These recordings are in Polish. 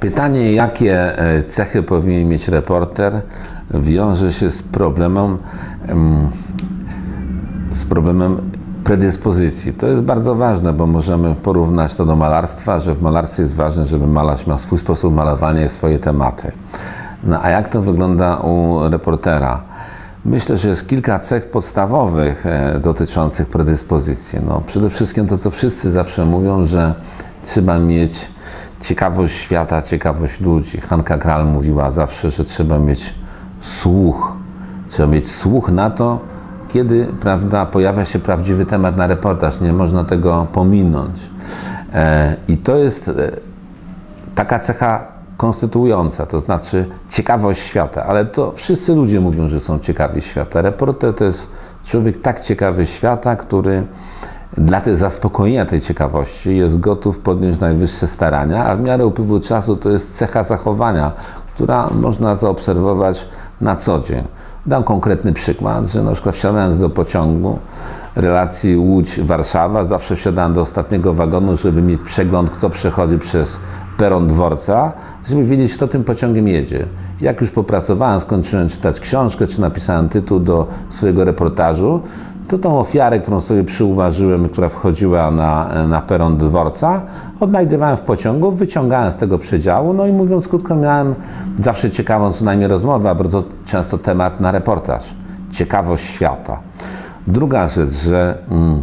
Pytanie, jakie e, cechy powinien mieć reporter, wiąże się z problemem, z problemem predyspozycji. To jest bardzo ważne, bo możemy porównać to do malarstwa, że w malarstwie jest ważne, żeby malarz miał swój sposób malowania i swoje tematy. No a jak to wygląda u reportera? Myślę, że jest kilka cech podstawowych e, dotyczących predyspozycji. No, przede wszystkim to, co wszyscy zawsze mówią, że trzeba mieć ciekawość świata, ciekawość ludzi. Hanka Kral mówiła zawsze, że trzeba mieć słuch. Trzeba mieć słuch na to, kiedy prawda, pojawia się prawdziwy temat na reportaż. Nie można tego pominąć. E, I to jest e, taka cecha konstytuująca, to znaczy ciekawość świata, ale to wszyscy ludzie mówią, że są ciekawi świata. Reporter to jest człowiek tak ciekawy świata, który dla tej zaspokojenia tej ciekawości jest gotów podjąć najwyższe starania, a w miarę upływu czasu to jest cecha zachowania, która można zaobserwować na co dzień. Dam konkretny przykład, że na przykład wsiadając do pociągu relacji Łódź-Warszawa, zawsze wsiadałem do ostatniego wagonu, żeby mieć przegląd, kto przechodzi przez peron dworca, żeby wiedzieć, kto tym pociągiem jedzie. Jak już popracowałem, skończyłem czytać książkę, czy napisałem tytuł do swojego reportażu, to tą ofiarę, którą sobie przyuważyłem, która wchodziła na, na peron dworca, odnajdywałem w pociągu, wyciągałem z tego przedziału, no i mówiąc krótko, miałem zawsze ciekawą co najmniej rozmowę, a bardzo często temat na reportaż. Ciekawość świata. Druga rzecz, że mm,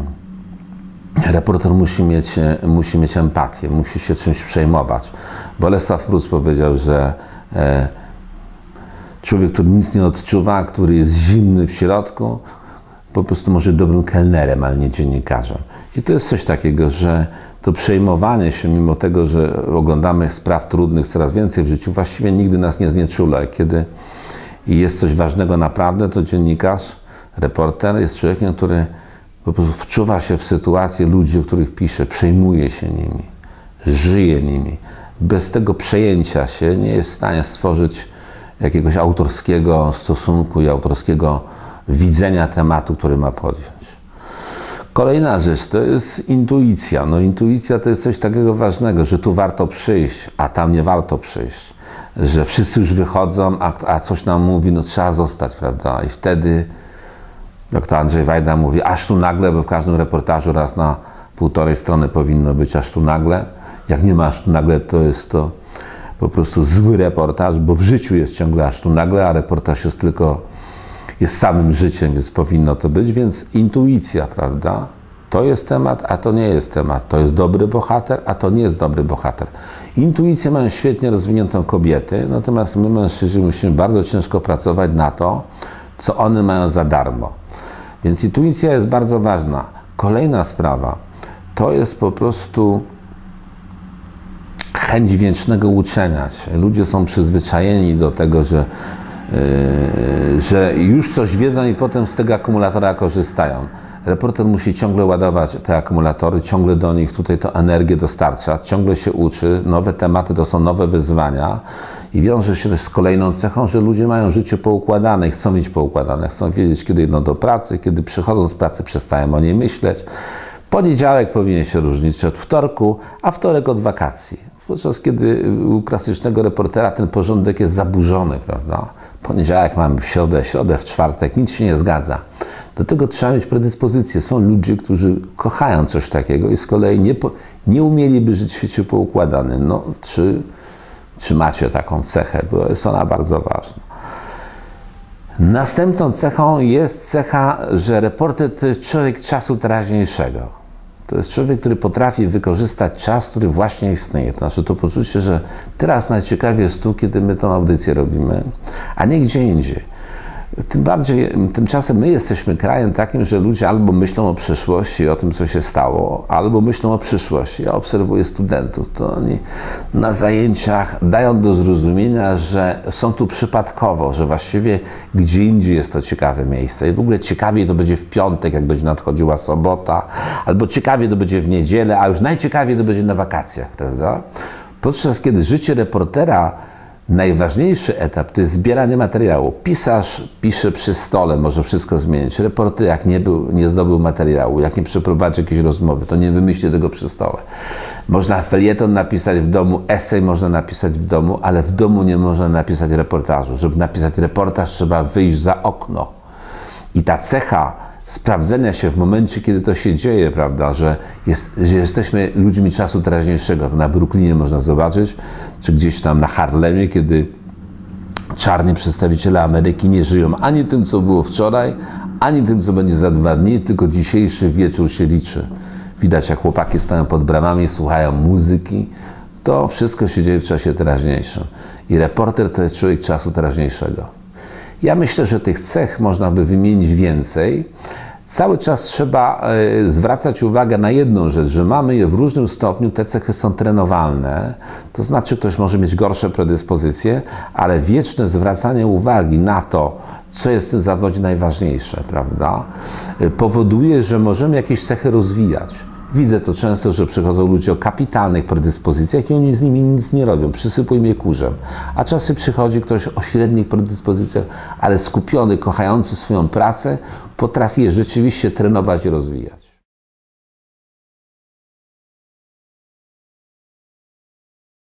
reporter musi mieć, musi mieć empatię, musi się czymś przejmować. Bolesław Prus powiedział, że e, człowiek, który nic nie odczuwa, który jest zimny w środku, po prostu może dobrym kelnerem, ale nie dziennikarzem. I to jest coś takiego, że to przejmowanie się, mimo tego, że oglądamy spraw trudnych coraz więcej w życiu, właściwie nigdy nas nie znieczula. Kiedy jest coś ważnego naprawdę, to dziennikarz, reporter jest człowiekiem, który po prostu wczuwa się w sytuację ludzi, o których pisze, przejmuje się nimi, żyje nimi. Bez tego przejęcia się nie jest w stanie stworzyć jakiegoś autorskiego stosunku i autorskiego widzenia tematu, który ma podjąć. Kolejna rzecz to jest intuicja. No intuicja to jest coś takiego ważnego, że tu warto przyjść, a tam nie warto przyjść. Że wszyscy już wychodzą, a, a coś nam mówi, no trzeba zostać, prawda? I wtedy doktor Andrzej Wajda mówi, aż tu nagle, bo w każdym reportażu raz na półtorej strony powinno być aż tu nagle. Jak nie ma aż tu nagle, to jest to po prostu zły reportaż, bo w życiu jest ciągle aż tu nagle, a reportaż jest tylko jest samym życiem, więc powinno to być, więc intuicja, prawda? To jest temat, a to nie jest temat. To jest dobry bohater, a to nie jest dobry bohater. Intuicję mają świetnie rozwiniętą kobiety, natomiast my mężczyźni musimy bardzo ciężko pracować na to, co one mają za darmo. Więc intuicja jest bardzo ważna. Kolejna sprawa to jest po prostu chęć wiecznego uczenia się. Ludzie są przyzwyczajeni do tego, że że już coś wiedzą i potem z tego akumulatora korzystają. Reporter musi ciągle ładować te akumulatory, ciągle do nich tutaj to energię dostarcza, ciągle się uczy, nowe tematy to są nowe wyzwania i wiąże się też z kolejną cechą, że ludzie mają życie poukładane chcą mieć poukładane, chcą wiedzieć, kiedy idą do pracy, kiedy przychodzą z pracy, przestają o niej myśleć. Poniedziałek powinien się różnić od wtorku, a wtorek od wakacji. Podczas kiedy u klasycznego reportera ten porządek jest zaburzony, prawda? Poniedziałek mamy w środę, środę w czwartek, nic się nie zgadza. Do tego trzeba mieć predyspozycję. Są ludzie, którzy kochają coś takiego i z kolei nie, po, nie umieliby żyć w świecie poukładanym. No, czy, czy macie taką cechę, bo jest ona bardzo ważna. Następną cechą jest cecha, że reporter to jest człowiek czasu teraźniejszego. To jest człowiek, który potrafi wykorzystać czas, który właśnie istnieje. To znaczy to poczucie, że teraz najciekawiej jest tu, kiedy my tą audycję robimy, a nie gdzie indziej. Tym bardziej, tymczasem my jesteśmy krajem takim, że ludzie albo myślą o przyszłości, o tym, co się stało, albo myślą o przyszłości. Ja obserwuję studentów, to oni na zajęciach dają do zrozumienia, że są tu przypadkowo, że właściwie gdzie indziej jest to ciekawe miejsce. I w ogóle ciekawiej to będzie w piątek, jak będzie nadchodziła sobota, albo ciekawiej to będzie w niedzielę, a już najciekawiej to będzie na wakacjach, prawda? Podczas kiedy życie reportera Najważniejszy etap to jest zbieranie materiału. Pisarz pisze przy stole, może wszystko zmienić. Reporter, jak nie, był, nie zdobył materiału, jak nie przeprowadzi jakiejś rozmowy, to nie wymyśli tego przy stole. Można felieton napisać w domu, esej można napisać w domu, ale w domu nie można napisać reportażu. Żeby napisać reportaż, trzeba wyjść za okno. I ta cecha sprawdzenia się w momencie, kiedy to się dzieje, prawda, że, jest, że jesteśmy ludźmi czasu teraźniejszego. To na Brooklynie można zobaczyć, czy gdzieś tam na Harlemie, kiedy czarni przedstawiciele Ameryki nie żyją ani tym, co było wczoraj, ani tym, co będzie za dwa dni, tylko dzisiejszy wieczór się liczy. Widać, jak chłopaki stają pod bramami, słuchają muzyki. To wszystko się dzieje w czasie teraźniejszym. I reporter to jest człowiek czasu teraźniejszego. Ja myślę, że tych cech można by wymienić więcej. Cały czas trzeba e, zwracać uwagę na jedną rzecz, że mamy je w różnym stopniu, te cechy są trenowalne, to znaczy ktoś może mieć gorsze predyspozycje, ale wieczne zwracanie uwagi na to, co jest w tym zawodzie najważniejsze, prawda, powoduje, że możemy jakieś cechy rozwijać. Widzę to często, że przychodzą ludzie o kapitalnych predyspozycjach i oni z nimi nic nie robią, przysypują je kurzem. A czasy przychodzi ktoś o średnich predyspozycjach, ale skupiony, kochający swoją pracę, potrafi je rzeczywiście trenować i rozwijać.